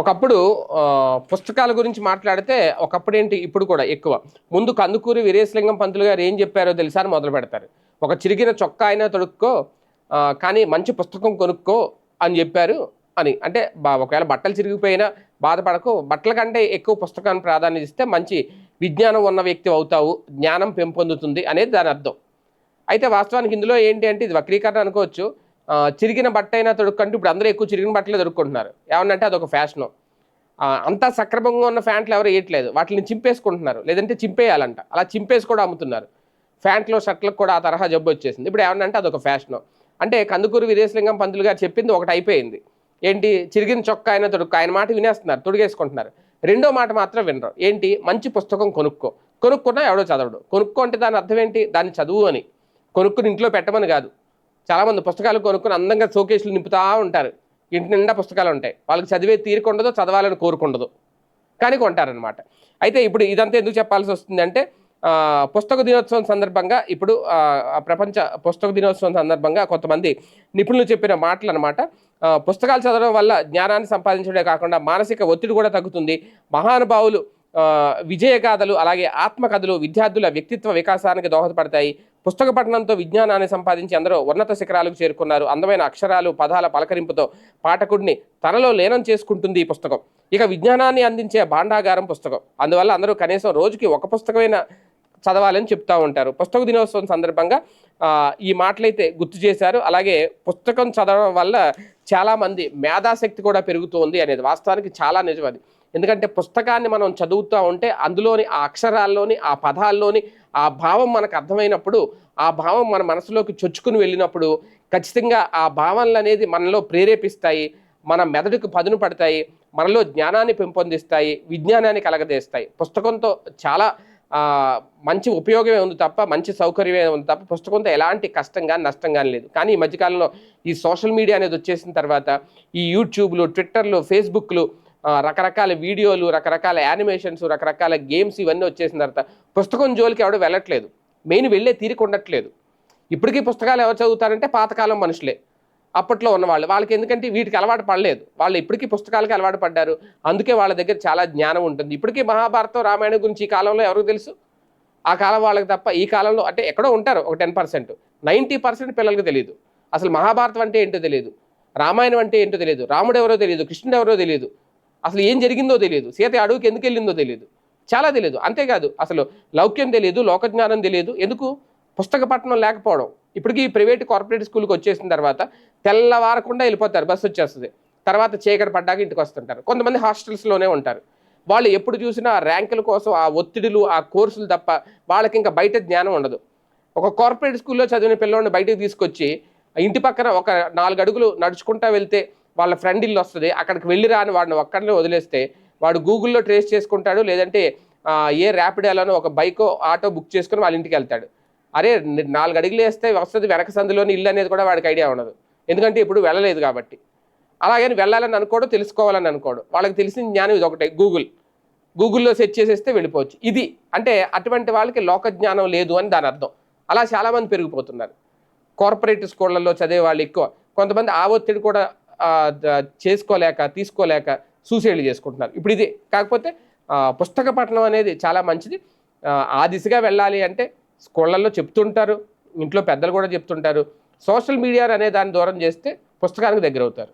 ఒకప్పుడు పుస్తకాల గురించి మాట్లాడితే ఒకప్పుడు ఏంటి ఇప్పుడు కూడా ఎక్కువ. ముందు కందుకూరి వీరేశలింగం పంతులు గారు ఏం చెప్పారో తెలుసా అని మొదలు పెడతారు. ఒక చిరిగిన చొక్కా అయినా తొడుక్కో కానీ మంచి పుస్తకం కొనుక్కో అని చెప్పారు అని. అంటే బా ఒకవేళ బట్టలు చిరిగిపోయినా బాధపడకు. బట్టల కంటే ఎక్కువ పుస్తకాన్ని ప్రాధాన్యత ఇస్తే మంచి విజ్ఞానం ఉన్న వ్యక్తి అవుతావు జ్ఞానం పెంపొందుతుంది అనేది దాని అర్థం. అయితే వాస్తవానికి ఇందులో ఏంటి అంటే ఇది వక్రీకరణ అనుకోవచ్చు. చిరిగిన బట్ట అయినా తొడుక్కంటే ఇప్పుడు అందరూ ఎక్కువ చిరిగిన బట్టలే తొడుక్కుంటున్నారు. ఏమన్నంటే అదొక ఫ్యాషను. అంతా సక్రమంగా ఉన్న ఫ్యాంట్లు ఎవరు వేయట్లేదు. వాటిని చింపేసుకుంటున్నారు. లేదంటే చింపేయాలంట. అలా చింపేసి కూడా అమ్ముతున్నారు. ఫ్యాంట్లో షర్ట్లకు కూడా ఆ తరహా జబ్బు వచ్చేసింది. ఇప్పుడు ఏమన్నంటే అదొక ఫ్యాషను. అంటే కందుకూరు వీరేశలింగం పంతులు గారు చెప్పింది ఒకటి అయిపోయింది. ఏంటి? చిరిగిన చొక్కా అయినా తొడుక్కు ఆయన మాట వినేస్తున్నారు. తొడిగేసుకుంటున్నారు. రెండో మాట మాత్రం వినరు. ఏంటి? మంచి పుస్తకం కొనుక్కో. కొనుక్కున్నా ఎవడో చదవడు. కొనుక్కో అంటే దాని అర్థం ఏంటి? దాన్ని చదువు అని. కొనుక్కుని ఇంట్లో పెట్టమని కాదు. చాలామంది పుస్తకాలు కొనుక్కుని అందంగా షోకేసులు నింపుతూ ఉంటారు. ఇంటి నిండా పుస్తకాలు ఉంటాయి. వాళ్ళకి చదివే తీరిక ఉండదు చదవాలని కోరుకుండదు కానీ కొంటారనమాట అయితే ఇప్పుడు ఇదంతా ఎందుకు చెప్పాల్సి వస్తుంది అంటే పుస్తక దినోత్సవం సందర్భంగా ఇప్పుడు ప్రపంచ పుస్తక దినోత్సవం సందర్భంగా కొంతమంది నిపుణులు చెప్పిన మాటలు అనమాట పుస్తకాలు చదవడం వల్ల జ్ఞానాన్ని సంపాదించడమే కాకుండా మానసిక ఒత్తిడి కూడా తగ్గుతుంది. మహానుభావులు ఆ, విజయగాథలు అలాగే ఆత్మకథలు విద్యార్థుల వ్యక్తిత్వ వికాసానికి దోహదపడతాయి. పుస్తక పఠనంతో విజ్ఞానాన్ని సంపాదించి అందరూ ఉన్నత శిఖరాలకు చేరుకున్నారు. అందమైన అక్షరాలు పదాల పలకరింపుతో పాఠకుడిని తనలో లీనం చేసుకుంటుంది ఈ పుస్తకం. ఇక విజ్ఞానాన్ని అందించే భాండాగారం పుస్తకం. అందువల్ల అందరూ కనీసం రోజుకి ఒక పుస్తకమైన చదవాలని చెప్తూ ఉంటారు. పుస్తక దినోత్సవం సందర్భంగా ఈ మాటలైతే గుర్తు చేశారు. అలాగే పుస్తకం చదవడం వల్ల చాలామంది మేధాశక్తి కూడా పెరుగుతుంది అనేది వాస్తవానికి చాలా నిజం అది. ఎందుకంటే పుస్తకాన్ని మనం చదువుతూ ఉంటే అందులోని ఆ అక్షరాల్లోని ఆ పదాల్లోని ఆ భావం మనకు అర్థమైనప్పుడు ఆ భావం మన మనసులోకి చొచ్చుకుని వెళ్ళినప్పుడు ఖచ్చితంగా ఆ భావనలు అనేది మనలో ప్రేరేపిస్తాయి మన మెదడుకు పదును పడతాయి మనలో జ్ఞానాన్ని పెంపొందిస్తాయి విజ్ఞానాన్ని కలగజేస్తాయి. పుస్తకంతో చాలా మంచి ఉపయోగమే ఉంది తప్ప మంచి సౌకర్యమే ఉంది తప్ప పుస్తకంతో ఎలాంటి కష్టం కానీ నష్టం కానీ లేదు. కానీ ఈ మధ్యకాలంలో ఈ సోషల్ మీడియా అనేది వచ్చేసిన తర్వాత ఈ యూట్యూబ్లు ట్విట్టర్లు ఫేస్బుక్లు రకరకాల వీడియోలు రకరకాల యానిమేషన్స్ రకరకాల గేమ్స్ ఇవన్నీ వచ్చేసిన తర్వాత పుస్తకం జోలికి ఎవడు వెళ్ళట్లేదు. మెయిన్ వెళ్ళే తీరిక ఉండట్లేదు ఇప్పటికీ పుస్తకాలు ఎవరు చదువుతారంటే పాతకాలం మనుషులే. అప్పట్లో ఉన్నవాళ్ళు. వాళ్ళకి ఎందుకంటే వీటికి అలవాటు పడలేదు. వాళ్ళు ఇప్పటికీ పుస్తకాలకి అలవాటు పడ్డారు. అందుకే వాళ్ళ దగ్గర చాలా జ్ఞానం ఉంటుంది. ఇప్పటికీ మహాభారతం రామాయణం గురించి ఈ కాలంలో ఎవరికి తెలుసు? ఆ కాలం వాళ్ళకి తప్ప ఈ కాలంలో అంటే ఎక్కడో ఉంటారు. ఒక టెన్ పర్సెంట్. నైంటీ పర్సెంట్ పిల్లలకు తెలియదు అసలు మహాభారతం అంటే ఏంటో తెలియదు రామాయణం అంటే ఏంటో తెలియదు రాముడు ఎవరో తెలియదు కృష్ణుడు ఎవరో తెలియదు అసలు ఏం జరిగిందో తెలియదు. సీత అడవికి ఎందుకు వెళ్ళిందో తెలియదు. చాలా తెలియదు. అంతేకాదు అసలు లౌక్యం తెలియదు లోకజ్ఞానం తెలియదు. ఎందుకు? పుస్తక పట్టణం లేకపోవడం. ఇప్పటికీ ప్రైవేట్ కార్పొరేట్ స్కూల్కి వచ్చేసిన తర్వాత తెల్లవారకుండా వెళ్ళిపోతారు. బస్సు వచ్చేస్తుంది. తర్వాత చీకటి పడ్డాక ఇంటికి వస్తుంటారు. కొంతమంది హాస్టల్స్లోనే ఉంటారు. వాళ్ళు ఎప్పుడు చూసినా ఆ ర్యాంకుల కోసం ఆ ఒత్తిడులు ఆ కోర్సులు తప్ప వాళ్ళకి ఇంకా బయట జ్ఞానం ఉండదు. ఒక కార్పొరేట్ స్కూల్లో చదివిన పిల్లల్ని బయటకు తీసుకొచ్చి ఇంటి పక్కన ఒక నాలుగు అడుగులు నడుచుకుంటా వెళ్తే వాళ్ళ ఫ్రెండ్ ఇల్లు వస్తుంది అక్కడికి వెళ్ళి రాని వాడిని ఒక్కడిని వదిలేస్తే వాడు గూగుల్లో ట్రేస్ చేసుకుంటాడు లేదంటే ఏ ర్యాపిడోలోనో ఒక బైక్ ఆటో బుక్ చేసుకుని వాళ్ళ ఇంటికి వెళ్తాడు. అరే నాలుగు అడుగులు వేస్తే వస్తుంది వెనక సందులోని ఇల్లు అనేది కూడా వాడికి ఐడియా ఉండదు. ఎందుకంటే ఇప్పుడు వెళ్ళలేదు కాబట్టి. అలాగని వెళ్ళాలని అనుకోవడం తెలుసుకోవాలని అనుకోవడం వాళ్ళకి తెలిసిన జ్ఞానం ఇది ఒకటే గూగుల్. గూగుల్లో సెర్చ్ చేసేస్తే వెళ్ళిపోవచ్చు. ఇది అంటే అటువంటి వాళ్ళకి లోక జ్ఞానం లేదు అని దాని అర్థం. అలా చాలామంది పెరిగిపోతున్నారు. కార్పొరేట్ స్కూళ్ళల్లో చదివే వాళ్ళు ఎక్కువ. కొంతమంది ఆ ఒత్తిడి కూడా చేసుకోలేక తీసుకోలేక సూసైడ్లు చేసుకుంటున్నారు. ఇప్పుడు ఇది కాకపోతే పుస్తక పఠనం అనేది చాలా మంచిది. ఆ, ఆ దిశగా వెళ్ళాలి అంటే స్కూళ్ళల్లో చెప్తుంటారు. ఇంట్లో పెద్దలు కూడా చెప్తుంటారు. సోషల్ మీడియా అనే దాన్ని దూరం చేస్తే పుస్తకానికి దగ్గర అవుతారు